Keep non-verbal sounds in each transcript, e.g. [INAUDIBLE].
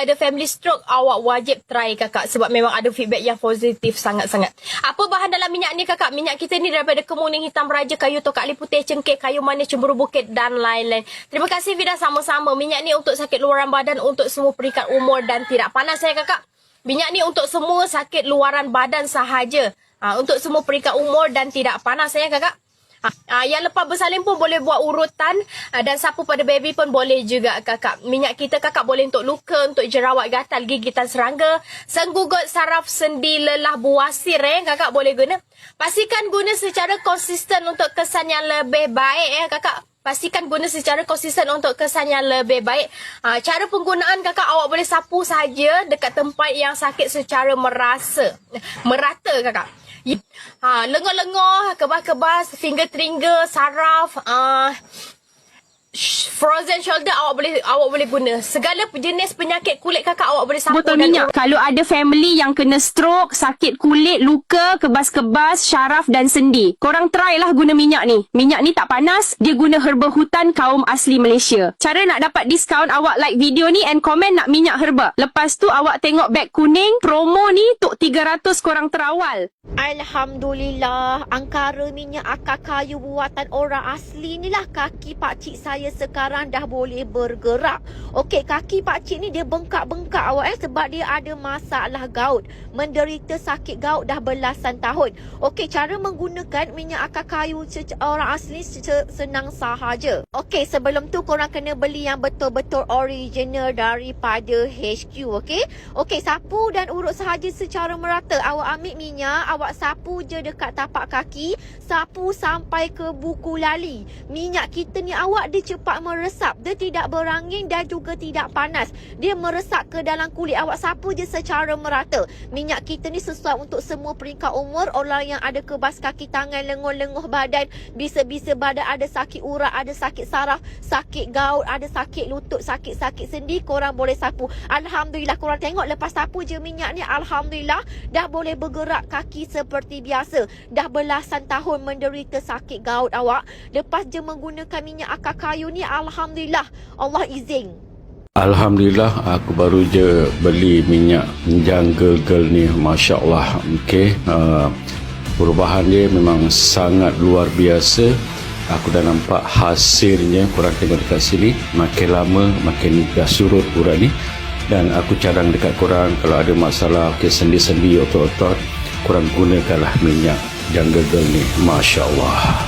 ada family stroke, awak wajib try kakak sebab memang ada feedback yang positif sangat-sangat. Apa bahan dalam minyak ni kakak? Minyak kita ni daripada kemuning hitam raja, kayu tokak li putih, cengkeh, kayu manis, cemburu bukit dan lain-lain. Terima kasih Vida sama-sama. Minyak ni untuk sakit luaran badan, untuk semua peringkat umur dan tidak panas saya kakak. Minyak ni untuk semua sakit luaran badan sahaja. Ha, untuk semua peringkat umur dan tidak panas saya kakak. Ha, yang lepas bersalin pun boleh buat urutan ha, dan sapu pada baby pun boleh juga kakak. Minyak kita kakak boleh untuk luka, untuk jerawat gatal, gigitan serangga, senggugut, saraf, sendi, lelah, buasir eh kakak boleh guna. Pastikan guna secara konsisten untuk kesan yang lebih baik eh kakak. Pastikan guna secara konsisten untuk kesan yang lebih baik. Ha, cara penggunaan kakak awak boleh sapu saja dekat tempat yang sakit secara merasa. Merata kakak. Ha, lengur-lengur, kebas-kebas, finger trigger, saraf, uh, frozen shoulder awak boleh awak boleh guna. Segala jenis penyakit kulit kakak awak boleh sapu Botol dan minyak. Kalau ada family yang kena stroke, sakit kulit, luka, kebas-kebas, syaraf dan sendi. Korang try lah guna minyak ni. Minyak ni tak panas. Dia guna herba hutan kaum asli Malaysia. Cara nak dapat diskaun, awak like video ni and komen nak minyak herba. Lepas tu awak tengok beg kuning. Promo ni tuk 300 korang terawal. Alhamdulillah, angkara minyak akar kayu buatan orang asli ni lah kaki pakcik saya sekarang dah boleh bergerak. Okey, kaki pakcik ni dia bengkak-bengkak awak eh sebab dia ada masalah gout. Menderita sakit gout dah belasan tahun. Okey, cara menggunakan minyak akar kayu orang asli senang sahaja. Okey, sebelum tu korang kena beli yang betul-betul original daripada HQ, okey? Okey, sapu dan urut sahaja secara merata. Awak ambil minyak, awak sapu je dekat tapak kaki, sapu sampai ke buku lali. Minyak kita ni awak dia cepat meresap. Dia tidak berangin dan juga tidak panas. Dia meresap ke dalam kulit. Awak sapu je secara merata. Minyak kita ni sesuai untuk semua peringkat umur. Orang yang ada kebas kaki tangan, lenguh-lenguh badan, bisa-bisa badan ada sakit urat, ada sakit saraf, sakit gaut, ada sakit lutut, sakit-sakit sendi, korang boleh sapu. Alhamdulillah korang tengok lepas sapu je minyak ni Alhamdulillah dah boleh bergerak kaki seperti biasa. Dah belasan tahun menderita sakit gaut awak. Lepas je menggunakan minyak akar kayu ni Alhamdulillah. Allah izin. Alhamdulillah aku baru je beli minyak jungle girl ni. Masya Allah okay. uh, perubahan dia memang sangat luar biasa. Aku dah nampak hasilnya korang tengok dekat sini. Makin lama makin dah surut urat ni. Dan aku cadang dekat korang kalau ada masalah okay, sendi-sendi otot-otot korang gunakanlah minyak jungle girl ni. Masya Allah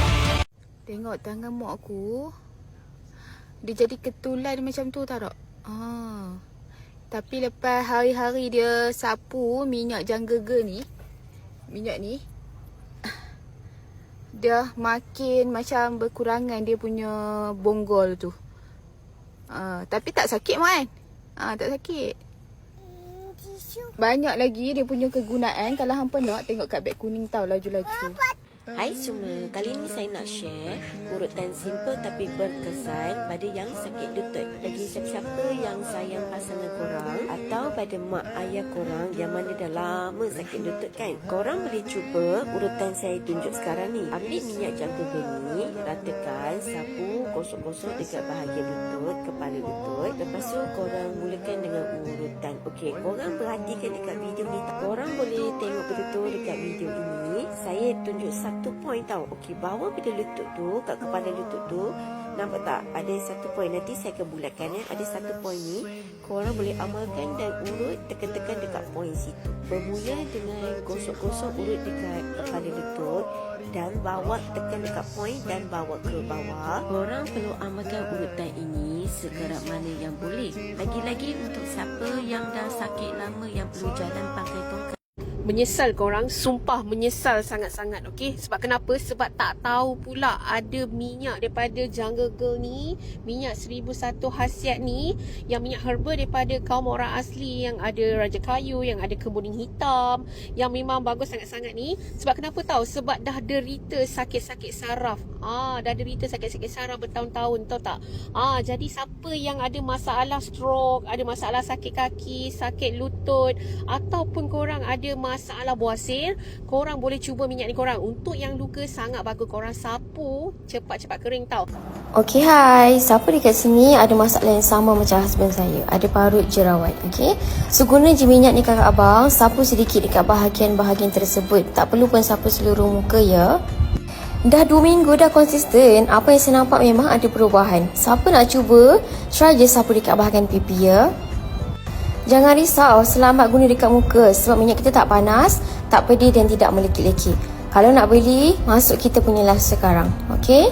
Tengok tangan mak aku Dia jadi ketulan macam tu tak tak? Ah. Tapi lepas hari-hari dia sapu minyak janggaga ni, minyak ni, [LAUGHS] dia makin macam berkurangan dia punya bonggol tu. Ah, tapi tak sakit mak kan? Ah, tak sakit. Banyak lagi dia punya kegunaan Kalau hampa nak tengok kat beg kuning tau laju-laju Hai semua, kali ni saya nak share urutan simple tapi berkesan pada yang sakit lutut. Bagi siapa-siapa yang sayang pasangan korang atau pada mak ayah korang yang mana dah lama sakit lutut kan. Korang boleh cuba urutan saya tunjuk sekarang ni. Ambil minyak jangka geni, ratakan, sapu, gosok-gosok dekat bahagian lutut, kepala lutut. Lepas tu korang mulakan dengan urutan. Okey, korang perhatikan dekat video ni. Korang boleh tengok betul-betul dekat video ini. Saya tunjuk satu point tau. Okey, bawah pada lutut tu, kat kepala lutut tu, nampak tak? Ada satu point. Nanti saya akan bulatkan ya. Ada satu point ni. Korang boleh amalkan dan urut tekan-tekan dekat point situ. Bermula dengan gosok-gosok urut dekat kepala lutut dan bawa tekan dekat point dan bawa ke bawah. Korang perlu amalkan urutan ini sekerap mana yang boleh. Lagi-lagi untuk siapa yang dah sakit lama yang perlu jalan pakai tongkat. Menyesal korang sumpah menyesal sangat-sangat okey? Sebab kenapa? Sebab tak tahu pula ada minyak daripada jungle girl ni minyak 1001 khasiat ni yang minyak herba daripada kaum orang asli yang ada raja kayu yang ada kemuning hitam yang memang bagus sangat-sangat ni. Sebab kenapa tahu? Sebab dah derita sakit-sakit saraf. Ah dah derita sakit-sakit saraf bertahun-tahun tahu tak? Ah jadi siapa yang ada masalah stroke ada masalah sakit kaki sakit lutut ataupun korang ada masalah masalah buasir, korang boleh cuba minyak ni korang. Untuk yang luka sangat bagus korang sapu cepat-cepat kering tau. Okey, hai. Siapa dekat sini ada masalah yang sama macam husband saya? Ada parut jerawat, okey? So, guna je minyak ni kakak abang, sapu sedikit dekat bahagian-bahagian tersebut. Tak perlu pun sapu seluruh muka ya. Dah 2 minggu dah konsisten. Apa yang saya nampak memang ada perubahan. Siapa nak cuba, try je sapu dekat bahagian pipi ya. Jangan risau, selamat guna dekat muka sebab minyak kita tak panas, tak pedih dan tidak melekit-lekit. Kalau nak beli, masuk kita punya live sekarang. Okey?